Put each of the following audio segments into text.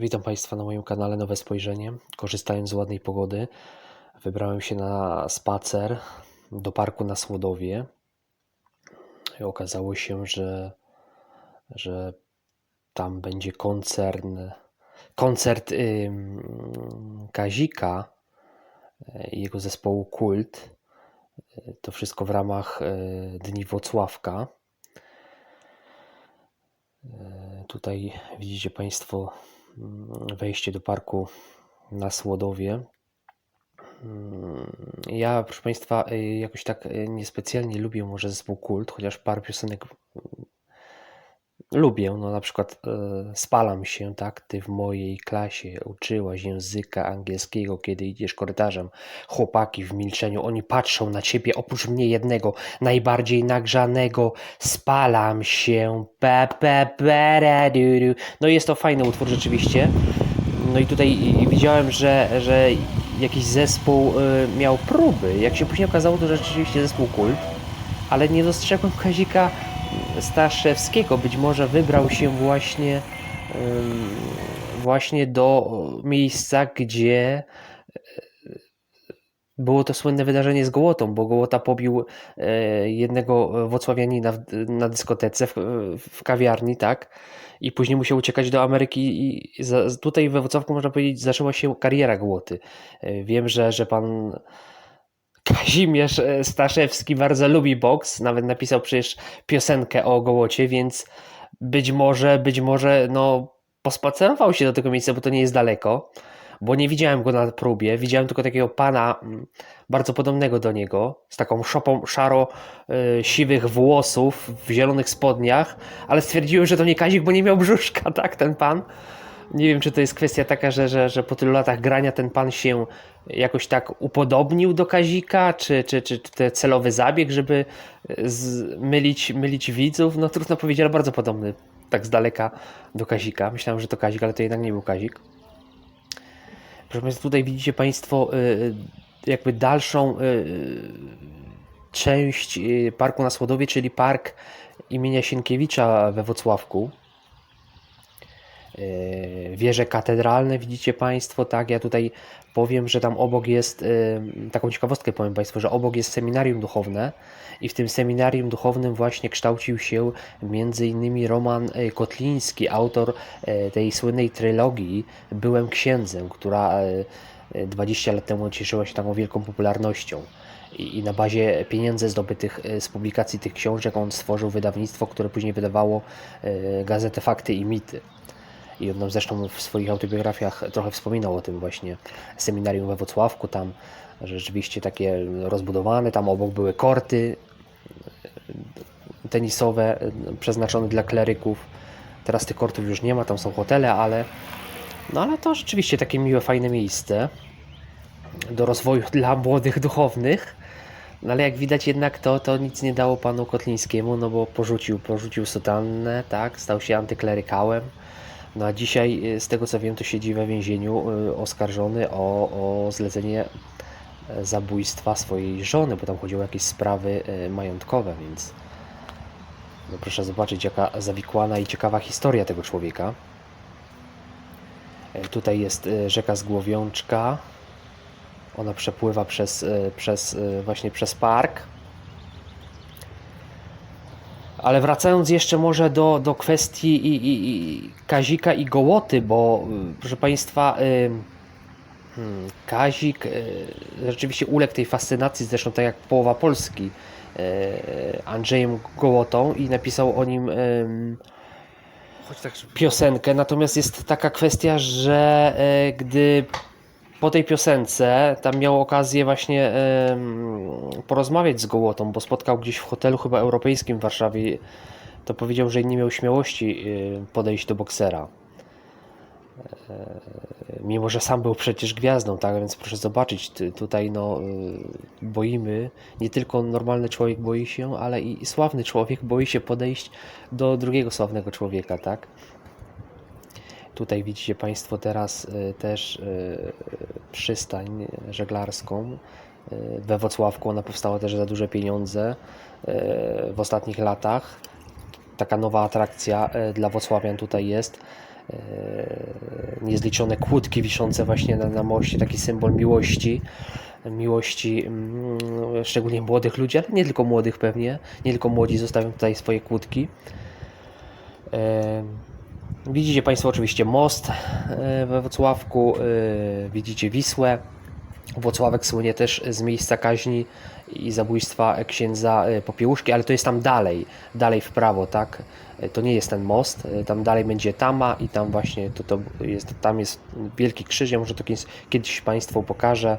Witam Państwa na moim kanale Nowe Spojrzenie. Korzystając z ładnej pogody, wybrałem się na spacer do parku na Słodowie. I okazało się, że, że tam będzie koncern, koncert ym, Kazika i jego zespołu Kult. To wszystko w ramach y, Dni Wocławka. Y, Tutaj widzicie Państwo wejście do parku na Słodowie. Mm, Ja, proszę Państwa, y, jakoś tak y, niespecjalnie lubię może zespół Kult, chociaż parę piosenek lubię. No na przykład y, Spalam się, tak? Ty w mojej klasie uczyłaś języka angielskiego, kiedy idziesz korytarzem. Chłopaki w milczeniu, oni patrzą na ciebie, oprócz mnie jednego, najbardziej nagrzanego. Spalam się, pe, pe, pere, du, du. No jest to fajny utwór rzeczywiście. No i tutaj widziałem, że, że jakiś zespół y, miał próby. Jak się później okazało, to rzeczywiście zespół Kult, ale nie dostrzegłem Kazika Staszewskiego. Być może wybrał się właśnie, właśnie do miejsca, gdzie było to słynne wydarzenie z Gołotą, bo Gołota pobił e, jednego Wocławianina na dyskotece, w, kawiarni, tak? I później musiał uciekać do Ameryki i tutaj we Wrocławku, można powiedzieć, zaczęła się kariera Gołoty. E, Wiem, że, że pan Kazimierz e, Staszewski bardzo lubi boks, nawet napisał przecież piosenkę o Gołocie, więc być może, być może, no, pospacerował się do tego miejsca, bo to nie jest daleko, bo nie widziałem go na próbie, widziałem tylko takiego pana mm, bardzo podobnego do niego, z taką szopą szaro y, siwych włosów w zielonych spodniach, ale stwierdziłem, że to nie Kazik, bo nie miał brzuszka, tak, ten pan. Nie wiem, czy to jest kwestia taka, że, że, że po tylu latach grania ten pan się jakoś tak upodobnił do Kazika, czy, czy, czy to celowy zabieg, żeby z, mylić, mylić widzów? No trudno powiedzieć, ale bardzo podobny tak z daleka do Kazika. Myślałem, że to Kazik, ale to jednak nie był Kazik. Proszę Państwa, tutaj widzicie Państwo y, jakby dalszą część parku na Słodowie, czyli park imienia Sienkiewicza we Wrocławku. E, Wieże katedralne widzicie Państwo, tak? Ja tutaj powiem, że tam obok jest, e, taką ciekawostkę powiem Państwu, że obok jest seminarium duchowne i w tym seminarium duchownym właśnie kształcił się między innymi Roman e, Kotliński, autor tej słynnej trylogii Byłem księdzem, która e, e, 20 lat temu cieszyła się taką wielką popularnością. I, I na bazie pieniędzy zdobytych z publikacji tych książek on stworzył wydawnictwo, które później wydawało gazetę Fakty i Mity. I on zresztą w swoich autobiografiach trochę wspominał o tym właśnie seminarium we Wrocławku, tam rzeczywiście takie rozbudowane, tam obok były korty e, tenisowe e, przeznaczone dla kleryków. Teraz tych kortów już nie ma, tam są hotele, ale no ale to rzeczywiście takie miłe, fajne miejsce do rozwoju dla młodych duchownych. No ale jak widać jednak to, to nic nie dało panu Kotlińskiemu, no bo porzucił, porzucił sutannę, tak, stał się antyklerykałem. No a dzisiaj, y, z tego co wiem, to siedzi we więzieniu y, oskarżony o, o zlecenie e, zabójstwa swojej żony, bo tam chodziło o jakieś sprawy e, majątkowe, więc no proszę zobaczyć, jaka zawikłana i ciekawa historia tego człowieka. E, Tutaj jest rzeka Zgłowiączka. Ona przepływa przez, przez właśnie przez park. Ale wracając jeszcze może do, do kwestii i, i, i Kazika i Gołoty, bo y, proszę Państwa, y, hmm, Kazik y, rzeczywiście uległ tej fascynacji, zresztą tak jak połowa Polski, Andrzejem Gołotą i napisał o nim tak piosenkę. Natomiast jest taka kwestia, że e, gdy po tej piosence tam miał okazję właśnie em, porozmawiać z Gołotą, bo spotkał gdzieś w hotelu chyba europejskim w Warszawie, to powiedział, że nie miał śmiałości e, podejść do boksera. E, Mimo, że sam był przecież gwiazdą, tak? Więc proszę zobaczyć, tutaj no, e, boimy, nie tylko normalny człowiek boi się, ale i sławny człowiek boi się podejść do drugiego sławnego człowieka, tak? Tutaj widzicie Państwo teraz y, też y, przystań żeglarską y, we Wrocławku. Ona powstała też za duże pieniądze w ostatnich latach. Taka nowa atrakcja dla Wrocławian tutaj jest. Niezliczone kłódki wiszące właśnie na, na moście, taki symbol miłości, miłości mm, szczególnie młodych ludzi, ale nie tylko młodych pewnie, nie tylko młodzi zostawią tutaj swoje kłódki. Widzicie Państwo oczywiście most e, we Wrocławku, e, widzicie Wisłę. Włocławek słynie też z miejsca kaźni i zabójstwa księdza e, Popiełuszki, ale to jest tam dalej, dalej w prawo, tak? To nie jest ten most, tam dalej będzie Tama i tam właśnie to, to jest, tam jest wielki krzyż, ja może to kiedyś, kiedyś Państwu pokażę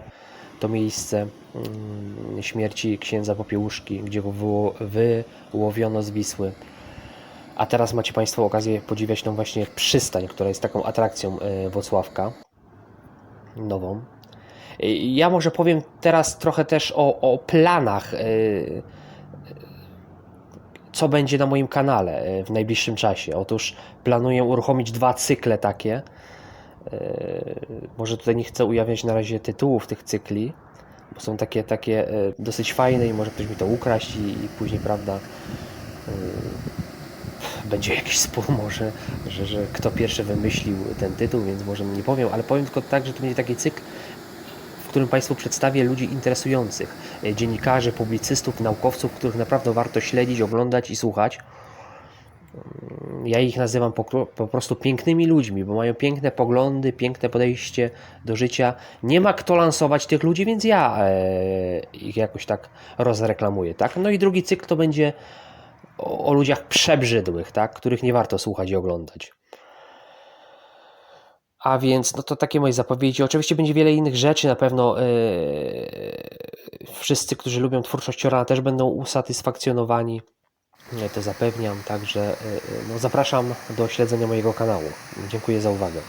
to miejsce mm, śmierci księdza Popiełuszki, gdzie go wyło, wyłowiono z Wisły. A teraz macie Państwo okazję podziwiać tą właśnie przystań, która jest taką atrakcją e, Włocławka nową. E, Ja może powiem teraz trochę też o, o planach, e, co będzie na moim kanale w najbliższym czasie. Otóż planuję uruchomić dwa cykle takie. Może tutaj nie chcę ujawniać na razie tytułów tych cykli, bo są takie, takie dosyć fajne i może ktoś mi to ukraść i, i później, prawda, będzie jakiś spór może, że, że kto pierwszy wymyślił ten tytuł, więc może nie powiem, ale powiem tylko tak, że to będzie taki cykl, w którym Państwu przedstawię ludzi interesujących, e, dziennikarzy, publicystów, naukowców, których naprawdę warto śledzić, oglądać i słuchać. Mm, Ja ich nazywam po, po prostu pięknymi ludźmi, bo mają piękne poglądy, piękne podejście do życia. Nie ma kto lansować tych ludzi, więc ja e, ich jakoś tak rozreklamuję. Tak? No i drugi cykl to będzie o, ludziach przebrzydłych, tak? których nie warto słuchać i oglądać. A więc, no to takie moje zapowiedzi. Oczywiście będzie wiele innych rzeczy. Na pewno yy, wszyscy, którzy lubią twórczość Orana, też będą usatysfakcjonowani. Ja to zapewniam. Także yy, no, zapraszam do śledzenia mojego kanału. Dziękuję za uwagę.